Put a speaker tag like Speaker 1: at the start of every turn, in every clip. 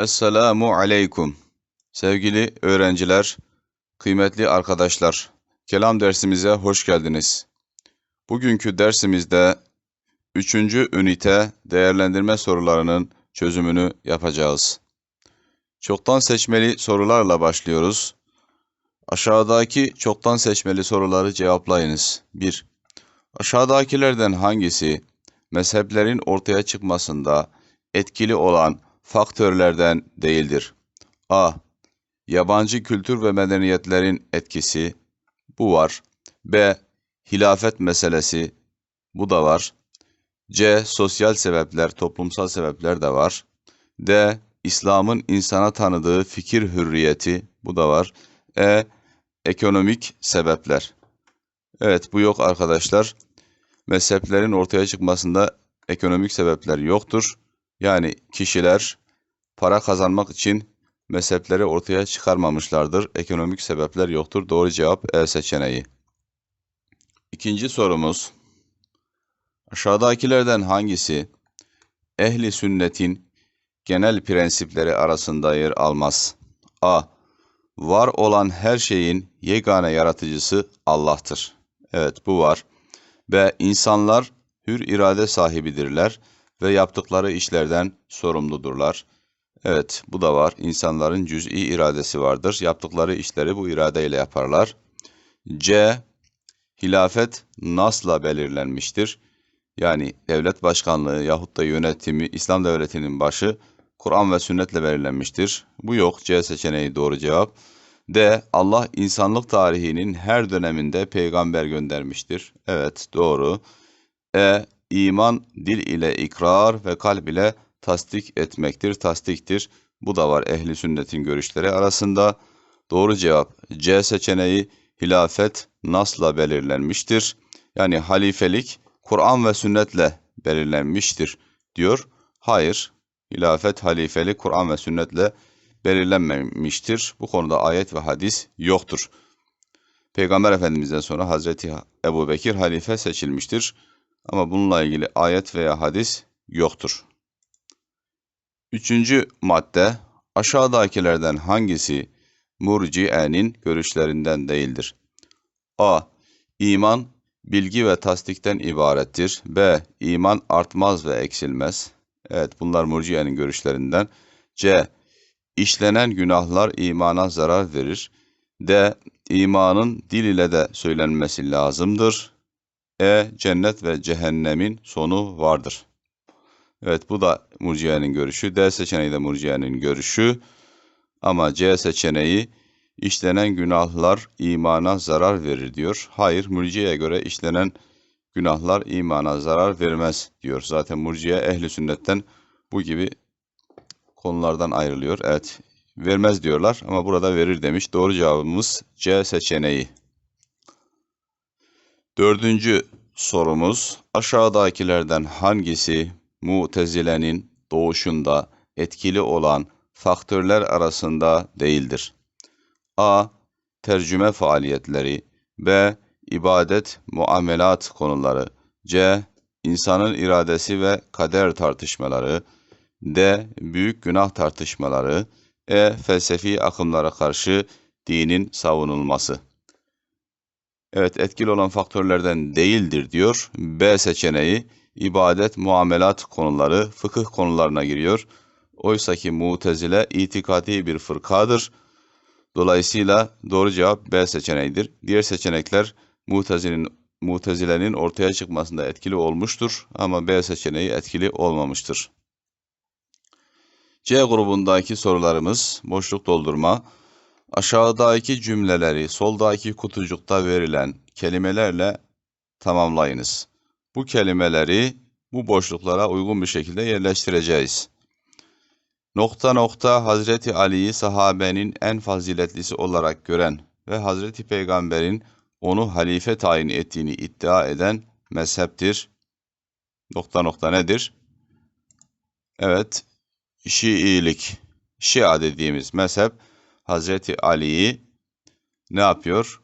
Speaker 1: Esselamu aleykum. Sevgili öğrenciler, kıymetli arkadaşlar, kelam dersimize hoş geldiniz. Bugünkü dersimizde 3. ünite değerlendirme sorularının çözümünü yapacağız. Çoktan seçmeli sorularla başlıyoruz. Aşağıdaki çoktan seçmeli soruları cevaplayınız. 1. Aşağıdakilerden hangisi mezheplerin ortaya çıkmasında etkili olan faktörlerden değildir? A. Yabancı kültür ve medeniyetlerin etkisi. Bu var. B. Hilafet meselesi. Bu da var. C. Sosyal sebepler, toplumsal sebepler de var. D. İslam'ın insana tanıdığı fikir hürriyeti. Bu da var. E. Ekonomik sebepler. Evet bu yok arkadaşlar. Mezheplerin ortaya çıkmasında ekonomik sebepler yoktur. Yani kişiler para kazanmak için mezhepleri ortaya çıkarmamışlardır. Ekonomik sebepler yoktur. Doğru cevap E seçeneği. İkinci sorumuz. Aşağıdakilerden hangisi ehli sünnetin genel prensipleri arasında yer almaz? A. Var olan her şeyin yegane yaratıcısı Allah'tır. Evet bu var. B. İnsanlar hür irade sahibidirler ve yaptıkları işlerden sorumludurlar. Evet bu da var. İnsanların cüz'i iradesi vardır. Yaptıkları işleri bu iradeyle yaparlar. C. Hilafet nasla belirlenmiştir. Yani devlet başkanlığı yahut da yönetimi İslam devletinin başı Kur'an ve sünnetle belirlenmiştir. Bu yok. C seçeneği doğru cevap. D. Allah insanlık tarihinin her döneminde peygamber göndermiştir. Evet doğru. E. İman dil ile ikrar ve kalb ile tasdik etmektir, tasdiktir. Bu da var ehli sünnetin görüşleri arasında. Doğru cevap C seçeneği hilafet nasla belirlenmiştir. Yani halifelik Kur'an ve sünnetle belirlenmiştir diyor. Hayır, hilafet, halifelik Kur'an ve sünnetle belirlenmemiştir. Bu konuda ayet ve hadis yoktur. Peygamber Efendimiz'den sonra Hazreti Ebu Bekir halife seçilmiştir. Ama bununla ilgili ayet veya hadis yoktur. Üçüncü madde, aşağıdakilerden hangisi murciyenin görüşlerinden değildir? A. İman, bilgi ve tasdikten ibarettir. B. İman artmaz ve eksilmez. Evet bunlar murciyenin görüşlerinden. C. İşlenen günahlar imana zarar verir. D. İmanın dil ile de söylenmesi lazımdır. E. Cennet ve cehennemin sonu vardır. Evet bu da Murciye'nin görüşü. D seçeneği de Murciye'nin görüşü. Ama C seçeneği işlenen günahlar imana zarar verir diyor. Hayır Murciye'ye göre işlenen günahlar imana zarar vermez diyor. Zaten Murciye ehli sünnetten bu gibi konulardan ayrılıyor. Evet vermez diyorlar ama burada verir demiş. Doğru cevabımız C seçeneği. Dördüncü sorumuz aşağıdakilerden hangisi Mutezile'nin doğuşunda etkili olan faktörler arasında değildir. A. Tercüme faaliyetleri B. İbadet, muamelat konuları C. İnsanın iradesi ve kader tartışmaları D. Büyük günah tartışmaları E. Felsefi akımlara karşı dinin savunulması Evet etkili olan faktörlerden değildir diyor. B seçeneği ibadet, muamelat konuları fıkıh konularına giriyor. Oysa ki mutezile itikadi bir fırkadır. Dolayısıyla doğru cevap B seçeneğidir. Diğer seçenekler mutezilenin, mutezilenin ortaya çıkmasında etkili olmuştur ama B seçeneği etkili olmamıştır. C grubundaki sorularımız boşluk doldurma. Aşağıdaki cümleleri soldaki kutucukta verilen kelimelerle tamamlayınız. Bu kelimeleri bu boşluklara uygun bir şekilde yerleştireceğiz. Nokta nokta Hazreti Ali'yi sahabenin en faziletlisi olarak gören ve Hazreti Peygamber'in onu halife tayin ettiğini iddia eden mezheptir. Nokta nokta nedir? Evet, Şiilik, Şia dediğimiz mezhep Hazreti Ali'yi ne yapıyor?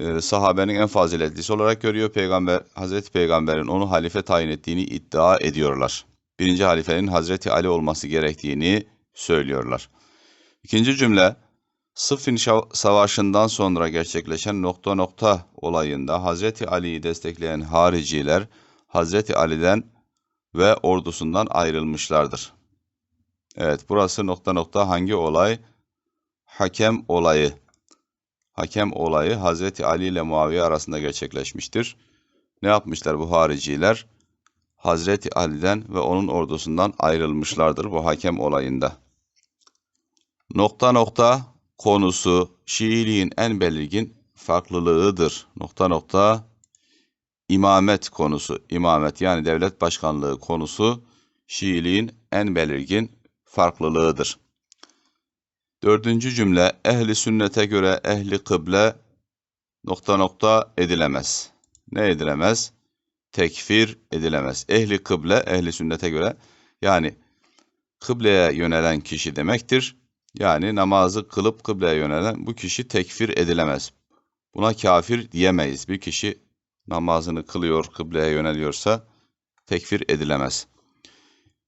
Speaker 1: Ee, sahabenin en faziletlisi olarak görüyor. Peygamber, Hazreti Peygamber'in onu halife tayin ettiğini iddia ediyorlar. Birinci halifenin Hazreti Ali olması gerektiğini söylüyorlar. İkinci cümle, Sıffin Savaşı'ndan sonra gerçekleşen nokta nokta olayında Hazreti Ali'yi destekleyen hariciler Hazreti Ali'den ve ordusundan ayrılmışlardır. Evet, burası nokta nokta hangi olay? Hakem olayı. Hakem olayı Hazreti Ali ile Muaviye arasında gerçekleşmiştir. Ne yapmışlar bu hariciler? Hazreti Ali'den ve onun ordusundan ayrılmışlardır bu hakem olayında. Nokta nokta konusu Şiiliğin en belirgin farklılığıdır. Nokta nokta imamet konusu. İmamet yani devlet başkanlığı konusu Şiiliğin en belirgin farklılığıdır. Dördüncü cümle ehli sünnete göre ehli kıble nokta nokta edilemez. Ne edilemez? Tekfir edilemez. Ehli kıble ehli sünnete göre yani kıbleye yönelen kişi demektir. Yani namazı kılıp kıbleye yönelen bu kişi tekfir edilemez. Buna kafir diyemeyiz. Bir kişi namazını kılıyor, kıbleye yöneliyorsa tekfir edilemez.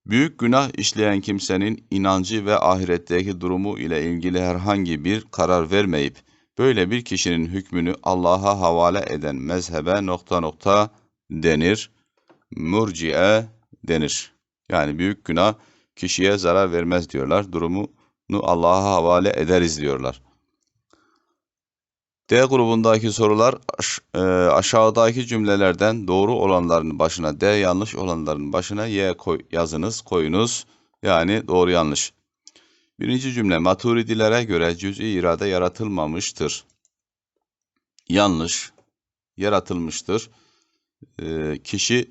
Speaker 1: Büyük günah işleyen kimsenin inancı ve ahiretteki durumu ile ilgili herhangi bir karar vermeyip böyle bir kişinin hükmünü Allah'a havale eden mezhebe nokta nokta denir. Murciye denir. Yani büyük günah kişiye zarar vermez diyorlar. Durumunu Allah'a havale ederiz diyorlar. D grubundaki sorular e, aşağıdaki cümlelerden doğru olanların başına D, yanlış olanların başına Y koy, yazınız, koyunuz. Yani doğru yanlış. Birinci cümle maturidilere göre cüz'i irade yaratılmamıştır. Yanlış. Yaratılmıştır. E, kişi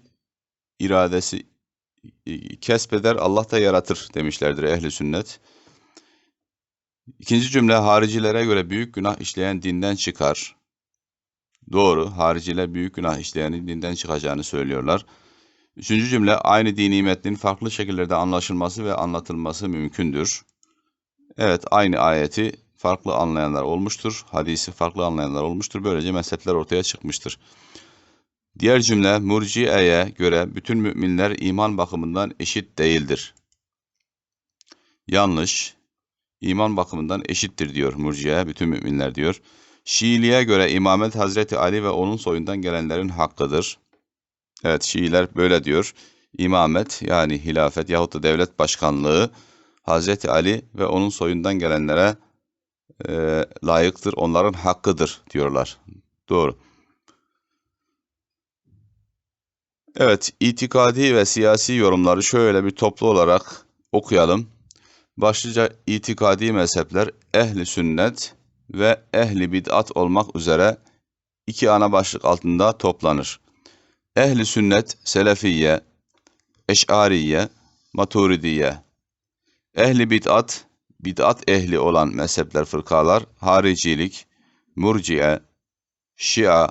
Speaker 1: iradesi kesbeder, Allah da yaratır demişlerdir ehli sünnet. İkinci cümle haricilere göre büyük günah işleyen dinden çıkar. Doğru, hariciler büyük günah işleyenin dinden çıkacağını söylüyorlar. Üçüncü cümle aynı dini metnin farklı şekillerde anlaşılması ve anlatılması mümkündür. Evet, aynı ayeti farklı anlayanlar olmuştur. Hadisi farklı anlayanlar olmuştur. Böylece mezhepler ortaya çıkmıştır. Diğer cümle Murciye'ye göre bütün müminler iman bakımından eşit değildir. Yanlış. İman bakımından eşittir diyor Murciye, bütün müminler diyor. Şiiliğe göre imamet Hazreti Ali ve onun soyundan gelenlerin hakkıdır. Evet Şiiler böyle diyor. İmamet yani hilafet yahut da devlet başkanlığı Hazreti Ali ve onun soyundan gelenlere e, layıktır, onların hakkıdır diyorlar. Doğru. Evet, itikadi ve siyasi yorumları şöyle bir toplu olarak okuyalım. Başlıca itikadi mezhepler ehli sünnet ve ehli bid'at olmak üzere iki ana başlık altında toplanır. Ehli sünnet, selefiye, eş'ariye, maturidiye. Ehli bid'at, bid'at ehli olan mezhepler fırkalar, haricilik, murciye, şia,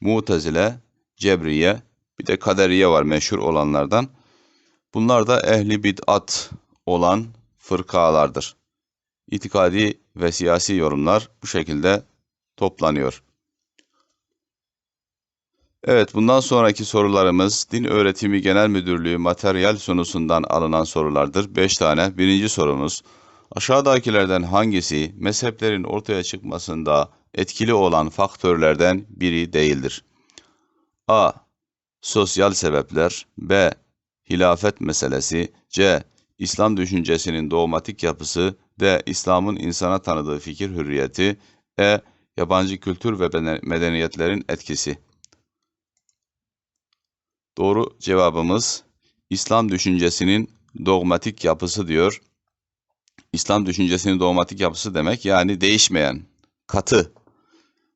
Speaker 1: mutezile, cebriye, bir de kaderiye var meşhur olanlardan. Bunlar da ehli bid'at olan fırkalardır. İtikadi ve siyasi yorumlar bu şekilde toplanıyor. Evet, bundan sonraki sorularımız Din Öğretimi Genel Müdürlüğü materyal sunusundan alınan sorulardır. 5 tane. Birinci sorumuz, aşağıdakilerden hangisi mezheplerin ortaya çıkmasında etkili olan faktörlerden biri değildir? A. Sosyal sebepler B. Hilafet meselesi C. İslam düşüncesinin dogmatik yapısı D. İslam'ın insana tanıdığı fikir hürriyeti E. Yabancı kültür ve medeniyetlerin etkisi Doğru cevabımız İslam düşüncesinin dogmatik yapısı diyor. İslam düşüncesinin dogmatik yapısı demek yani değişmeyen, katı.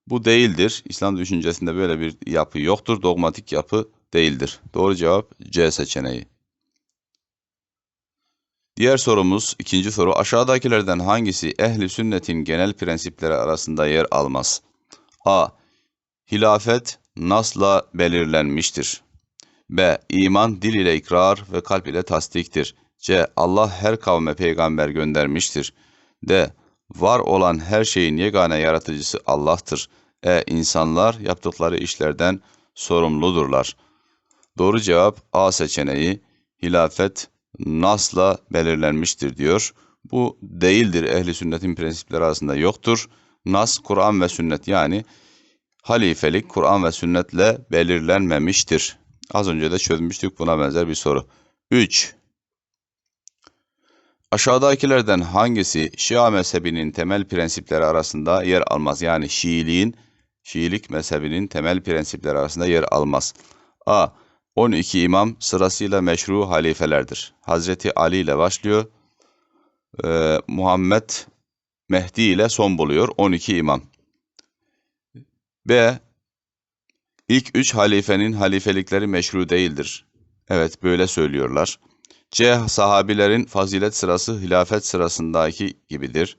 Speaker 1: Bu değildir. İslam düşüncesinde böyle bir yapı yoktur. Dogmatik yapı değildir. Doğru cevap C seçeneği. Diğer sorumuz, ikinci soru. Aşağıdakilerden hangisi ehli sünnetin genel prensipleri arasında yer almaz? A. Hilafet nasla belirlenmiştir. B. İman dil ile ikrar ve kalp ile tasdiktir. C. Allah her kavme peygamber göndermiştir. D. Var olan her şeyin yegane yaratıcısı Allah'tır. E. İnsanlar yaptıkları işlerden sorumludurlar. Doğru cevap A seçeneği hilafet nasla belirlenmiştir diyor. Bu değildir ehli sünnetin prensipleri arasında yoktur. Nas Kur'an ve sünnet yani halifelik Kur'an ve sünnetle belirlenmemiştir. Az önce de çözmüştük buna benzer bir soru. 3. Aşağıdakilerden hangisi Şia mezhebinin temel prensipleri arasında yer almaz? Yani Şiiliğin, Şiilik mezhebinin temel prensipleri arasında yer almaz. A. 12 imam sırasıyla meşru halifelerdir. Hazreti Ali ile başlıyor. Ee, Muhammed Mehdi ile son buluyor 12 imam. B. İlk üç halifenin halifelikleri meşru değildir. Evet böyle söylüyorlar. C. Sahabilerin fazilet sırası hilafet sırasındaki gibidir.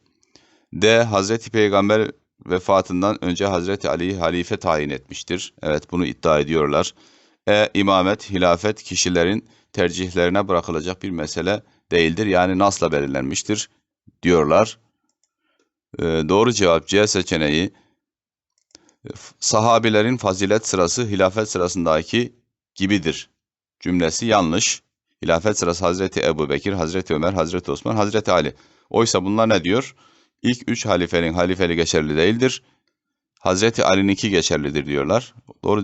Speaker 1: D. Hazreti Peygamber vefatından önce Hazreti Ali'yi halife tayin etmiştir. Evet bunu iddia ediyorlar. E. İmamet, hilafet kişilerin tercihlerine bırakılacak bir mesele değildir. Yani nasla belirlenmiştir diyorlar. E, doğru cevap C seçeneği. Sahabilerin fazilet sırası hilafet sırasındaki gibidir. Cümlesi yanlış. Hilafet sırası Hazreti Ebu Bekir, Hazreti Ömer, Hazreti Osman, Hazreti Ali. Oysa bunlar ne diyor? İlk üç halifenin halifeli geçerli değildir. Hazreti Ali'ninki geçerlidir diyorlar.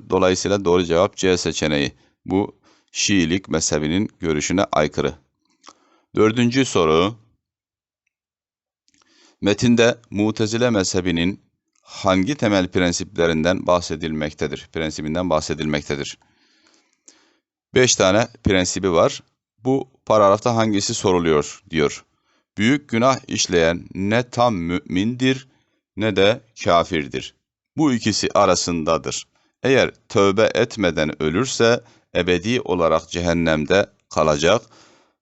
Speaker 1: Dolayısıyla doğru cevap C seçeneği. Bu Şiilik mezhebinin görüşüne aykırı. Dördüncü soru. Metinde Mutezile mezhebinin hangi temel prensiplerinden bahsedilmektedir? Prensibinden bahsedilmektedir. Beş tane prensibi var. Bu paragrafta hangisi soruluyor diyor. Büyük günah işleyen ne tam mümindir ne de kafirdir. Bu ikisi arasındadır. Eğer tövbe etmeden ölürse ebedi olarak cehennemde kalacak.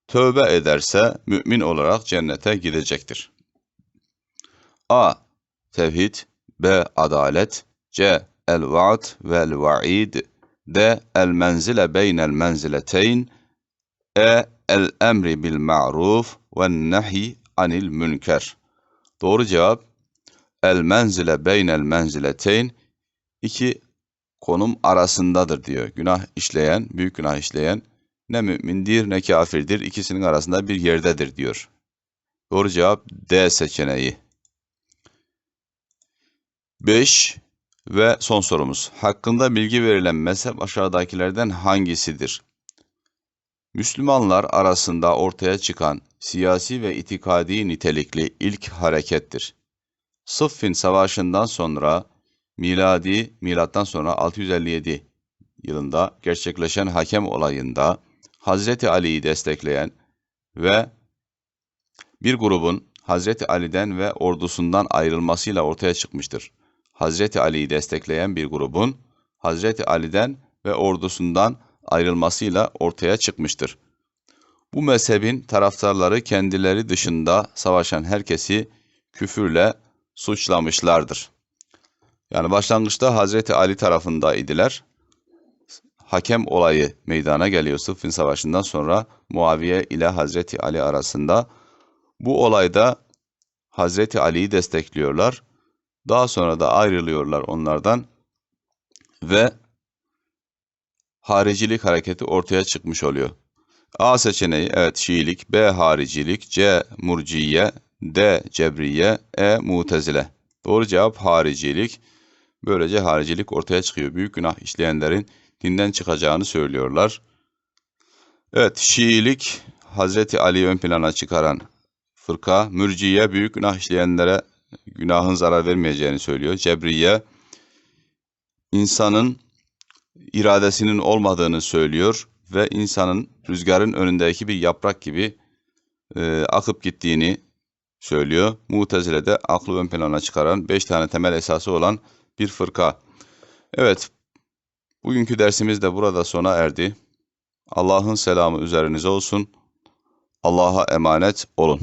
Speaker 1: Tövbe ederse mümin olarak cennete gidecektir. A. Tevhid B. Adalet C. El-vaad vel-vaid D. El-menzile beynel menzileteyn E. El-emri bil ma'ruf ve nehi anil münker Doğru cevap El-menzile beynel menzileteyn iki konum arasındadır diyor. Günah işleyen, büyük günah işleyen ne mümindir ne kafirdir. ikisinin arasında bir yerdedir diyor. Doğru cevap D seçeneği. 5 ve son sorumuz. Hakkında bilgi verilen mezhep aşağıdakilerden hangisidir? Müslümanlar arasında ortaya çıkan siyasi ve itikadi nitelikli ilk harekettir. Sıffin Savaşı'ndan sonra miladi milattan sonra 657 yılında gerçekleşen hakem olayında Hazreti Ali'yi destekleyen ve bir grubun Hazreti Ali'den ve ordusundan ayrılmasıyla ortaya çıkmıştır. Hazreti Ali'yi destekleyen bir grubun Hazreti Ali'den ve ordusundan ayrılmasıyla ortaya çıkmıştır. Bu mezhebin taraftarları kendileri dışında savaşan herkesi küfürle suçlamışlardır. Yani başlangıçta Hazreti Ali tarafındaydılar. Hakem olayı meydana geliyor Sıffin Savaşı'ndan sonra Muaviye ile Hazreti Ali arasında. Bu olayda Hazreti Ali'yi destekliyorlar. Daha sonra da ayrılıyorlar onlardan ve haricilik hareketi ortaya çıkmış oluyor. A seçeneği evet Şiilik, B haricilik, C murciye, D cebriye, E mutezile. Doğru cevap haricilik. Böylece haricilik ortaya çıkıyor. Büyük günah işleyenlerin dinden çıkacağını söylüyorlar. Evet Şiilik Hazreti Ali'yi ön plana çıkaran fırka, mürciye büyük günah işleyenlere günahın zarar vermeyeceğini söylüyor. Cebriye insanın iradesinin olmadığını söylüyor ve insanın rüzgarın önündeki bir yaprak gibi e, akıp gittiğini söylüyor. Mutezile de aklı ön plana çıkaran beş tane temel esası olan bir fırka. Evet, bugünkü dersimiz de burada sona erdi. Allah'ın selamı üzerinize olsun. Allah'a emanet olun.